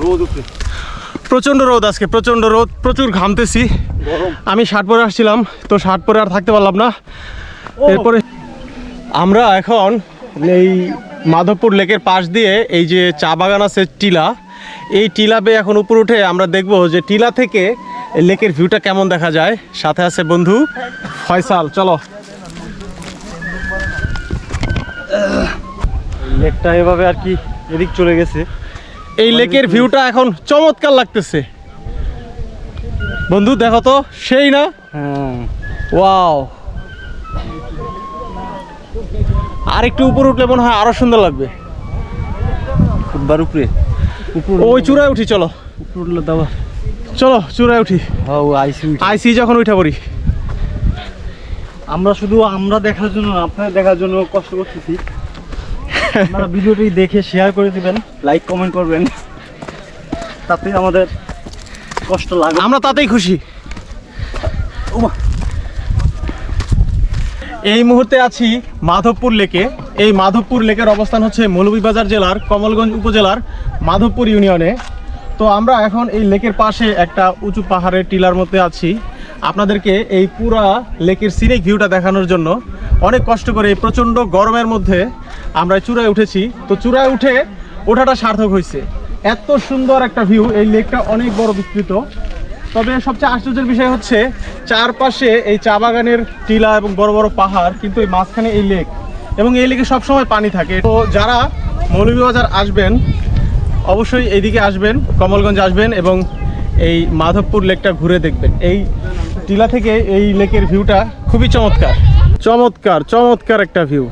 রোদ উঠে প্রচণ্ড রোদ আজকে প্রচণ্ড রোদ প্রচুর ঘামতেছি। আমি শার্ট পরে আসছিলাম তো শার্ট পরে আর থাকতে পারলাম না। এরপরে আমরা এখন এই মাধবপুর লেকের পাশ দিয়ে এই যে চা বাগান আছে টিলা এই টিলা বেয়ে এখন উপর উঠে আমরা দেখব যে টিলা থেকে এই লেকের ভিউটা কেমন দেখা যায়। সাথে আছে বন্ধু ফয়সাল চলো। লেকটা এভাবে আর কি এদিক চলে গেছে। এই লেকের ভিউটা এখন চমৎকার লাগতেছে। বন্ধু দেখো তো সেই না? হ্যাঁ। ওয়াও। আর একটু উপর উঠলে মনে হয় আরও সুন্দর লাগবে। উপরে। উপর ওই চূড়ায় উঠি চলো। উঠলে দাবা চলো চূড়ায় উঠি। হ্যাঁ আইসি আইসি যখন উঠা পড়ি। আমরা শুধু আমরা দেখার জন্য না, আপনাদের দেখার জন্য কষ্ট করতেছি। আপনারা ভিডিওটি দেখে শেয়ার করে দিবেন লাইক কমেন্ট করবেন। তাতে আমাদের কষ্ট লাগবে। আমরা তাতেই খুশি। এই মুহূর্তে আছি মাধবপুর লেকে। এই মাধবপুর লেকের অবস্থান হচ্ছে মৌলভীবাজার জেলার কমলগঞ্জ উপজেলার মাধবপুর ইউনিয়নে। তো আমরা এখন এই লেকের পাশে একটা উঁচু পাহাড়ের টিলার মধ্যে আছি। আপনাদেরকে এই পুরা লেকের সিনিক ভিউটা দেখানোর জন্য অনেক কষ্ট করে এই প্রচণ্ড গরমের মধ্যে আমরা চূড়ায় উঠেছি। তো চূড়ায় উঠে ওঠাটা সার্থক হয়েছে। এত সুন্দর একটা ভিউ এই লেকটা অনেক বড় বিস্তৃত। তবে সবচেয়ে আশ্চর্যের বিষয় হচ্ছে, চারপাশে এই চা বাগানের টিলা এবং বড় বড় পাহাড়, কিন্তু এই মাঝখানে এই লেক এবং এই লেকে সবসময় পানি থাকে। তো যারা মৌলভীবাজার আসবেন, অবশ্যই এইদিকে আসবেন, কমলগঞ্জ আসবেন এবং এই মাধবপুর লেকটা ঘুরে দেখবেন। এই টিলা থেকে এই লেকের ভিউটা খুবই চমৎকার। চমৎকার চমৎকার একটা ভিউ।